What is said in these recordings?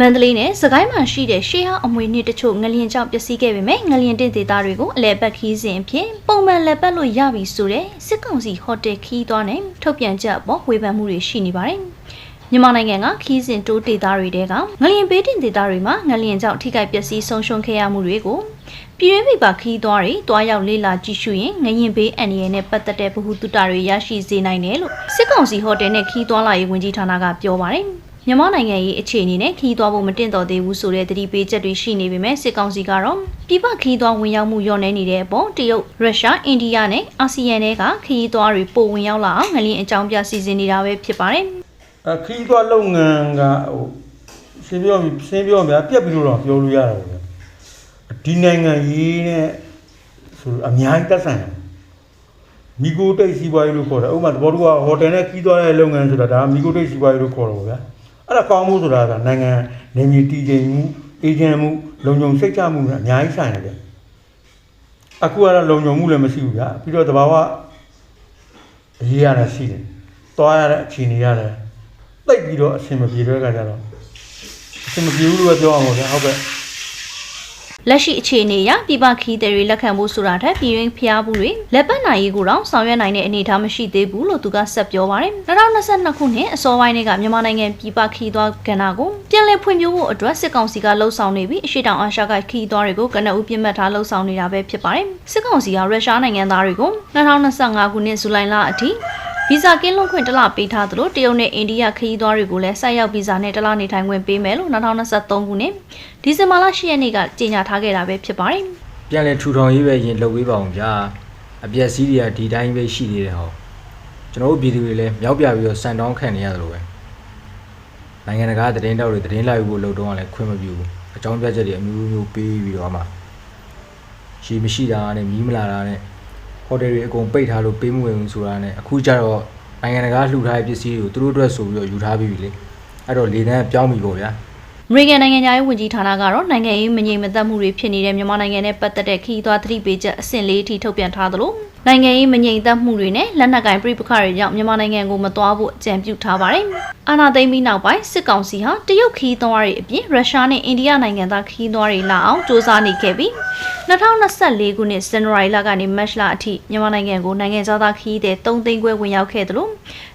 မန္တလေးနဲ့စကိုင်းမှာရှိတဲ့ရှေးဟောင်းအမွေနှစ်တချို့ငလျင်ကြောင့်ပျက်စီးခဲ့ပေမဲ့ငလျင်တင်ဒေသတွေကိုအလဲပတ်ခီးစဉ်အဖြစ်ပုံမှန်လဲပတ်လို့ရပြီဆိုတဲ့စစ်ကောင်စီဟိုတယ်ခီးသွားနဲ့ထုတ်ပြန်ချက်အပေါ်ဝေဖန်မှုတွေရှိနေပါတယ်။မြန်မာနိုင်ငံကခီးစဉ်တိုးဒေသတွေတဲကငလျင်ဘေးတင်ဒေသတွေမှာငလျင်ကြောင့်ထိခိုက်ပျက်စီးဆုံးရှုံးခဲ့ရမှုတွေကိုပြည်တွင်းမိဘခီးသွားတွေတွားရောက်လေ့လာကြည့်ရှုရင်ငလျင်ဘေးအန္တရာယ်နဲ့ပတ်သက်တဲ့ဗဟုသုတတွေရရှိစေနိုင်တယ်လို့စစ်ကောင်စီဟိုတယ်နဲ့ခီးသွားလာရေးဝန်ကြီးဌာနကပြောပါတယ်။ မြန်မာနိုင်ငံရဲ့အခြေအနေနဲ့ခီးသွွားဖို့မတင်တော်သေးဘူးဆိုတဲ့သတိပေးချက်တွေရှိနေပေမဲ့စစ်ကောင်စီကတော့ပြည်ပခီးသွွားဝင်ရောက်မှုလျော့နေနေတဲ့အပေါ်တရုတ်ရုရှားအိန္ဒိယနဲ့အာဆီယံတွေကခီးသွွားတွေပိုဝင်ရောက်လာအောင်ငလျင်အကြောင်းပြစီစဉ်နေတာပဲဖြစ်ပါတယ်အခီးသွားလုပ်ငန်းကဟိုရှင်းပြောရှင်းပြောများပြက်ပြီးတော့ပြောလို့ရတယ်ဗျာဒီနိုင်ငံရေးနဲ့ဆိုအများကြီးတက်ဆိုင်တယ်မီကိုတိတ်စီးပွားရေးလို့ခေါ်တယ်ဥပမာသဘောတူကဟိုတယ်နဲ့ခီးသွားတဲ့လုပ်ငန်းဆိုတာဒါမီကိုတိတ်စီးပွားရေးလို့ခေါ်တယ်ဗျာ အဲ့ဒါကောင်းမှုဆိုတာကနိုင်ငံနေမြေတည်ငြိမ်မှုအေဂျင့်မှုလုံခြုံစိတ်ချမှုနဲ့အများကြီးဆိုင်တယ်ဗျာအခုကတော့လုံခြုံမှုလည်းမရှိဘူးဗျာပြီးတော့တဘာဝအရေးရတယ်ရှိတယ်သွားရတဲ့အခြေအနေရတယ်တိတ်ပြီးတော့အဆင်မပြေတဲ့အခါကျတော့အဆင်မပြေဘူးလို့ပဲပြောအောင်ပါဗျာဟုတ်ကဲ့။ လက်ရှိအခြေအနေအရပြည်ပခီးသည်တွေလက်ခံဖို့ဆိုတာထက်ပြည်ရင်းဖျားမှုတွေလက်ပတ်နိုင်ရေးကိုတော့ဆောင်ရွက်နိုင်တဲ့အနေအထားမရှိသေးဘူးလို့သူကဆက်ပြောပါတယ်။2022ခုနှစ်အစောပိုင်းကမြန်မာနိုင်ငံပြည်ပခီးသွားကဏ္ဍကိုပြန်လည်ဖွံ့ဖြိုးဖို့အတွက်စစ်ကောင်စီကလှုံ့ဆော်နေပြီးအရှိတောင်အာရှကခီးသွားတွေကိုကနအူးပြစ်မှတ်ထားလှုံ့ဆော်နေတာပဲဖြစ်ပါတယ်။စစ်ကောင်စီကရုရှားနိုင်ငံသားတွေကို2025ခုနှစ်ဇူလိုင်လအထိ ဗီဇာကင်းလွန်ခွင့်တစ်လပေးထားသလိုတရုတ်နဲ့အိန္ဒိယခရီးသွားတွေကိုလည်းဆိုက်ရောက်ဗီဇာနဲ့တစ်လနေထိုင်ခွင့်ပေးမယ်လို့2023ခုနှစ်ဒီဇင်ဘာလ10ရက်နေ့ကကြေညာထားခဲ့တာပဲဖြစ်ပါတယ်ပြန်လဲထူထောင်ရေးပဲရင်လှုပ်ပေးပါအောင်ဗျာအပြက်စီးတွေကဒီတိုင်းပဲရှိနေတယ်ဟောကျွန်တော်တို့ပြည်သူတွေလည်းမြောက်ပြပြီးတော့စံတောင်းခံနေရတယ်လို့ပဲနိုင်ငံတကာသတင်းတောက်တွေသတင်းလိုက်ဖို့လုပ်တော့လည်းခွင့်မပြုဘူးအကြောင်းပြချက်တွေအမျိုးမျိုးပေးပြီးတော့မှရှိမရှိတာနဲ့မီးမလာတာနဲ့ ဟိုတယ်တွေအကုန်ပိတ်ထားလို့ပေးမဝင်ဘူးဆိုတာနဲ့အခုကျတော့နိုင်ငံတကာလှူထားတဲ့ပစ္စည်းတွေကိုသူတို့အတွက်ဆိုပြီးတော့ယူထားပြီးပြီလေအဲ့တော့လေတန်းပြောင်းပြီပေါ့ဗျာ။အမေရိကန်နိုင်ငံသားရေးဝန်ကြီးဌာနကတော့နိုင်ငံရေးမငြိမ်မသက်မှုတွေဖြစ်နေတဲ့မြန်မာနိုင်ငံနဲ့ပတ်သက်တဲ့ခီးသွွားသတိပေးချက်အဆင့်လေးအထိထုတ်ပြန်ထားသလို နိုင်ငံရေးမငြိမ်သက်မှုတွေနဲ့လက်နက်ကင်ပြည်ပခါတွေကြောင့်မြန်မာနိုင်ငံကိုမသွားဖို့အကြံပြုထားပါတယ်။အာဏာသိမ်းပြီးနောက်ပိုင်းစစ်ကောင်စီဟာတရုတ်ခီးသွားတွေအပြင်ရုရှားနဲ့အိန္ဒိယနိုင်ငံသားခီးသွားတွေလာအောင်စ조사နေခဲ့ပြီး2024ခုနှစ်ဇန်နဝါရီလကနေမတ်လအထိမြန်မာနိုင်ငံကိုနိုင်ငံသားခီးတဲ့3သိန်းခွဲဝင်ရောက်ခဲ့သလို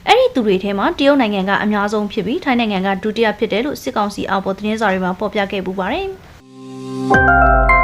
အဲ့ဒီသူတွေထဲမှာတရုတ်နိုင်ငံကအများဆုံးဖြစ်ပြီးထိုင်းနိုင်ငံကဒုတိယဖြစ်တယ်လို့စစ်ကောင်စီအောက်ပေါ်သတင်းစာတွေမှာဖော်ပြခဲ့ပူပါတယ်။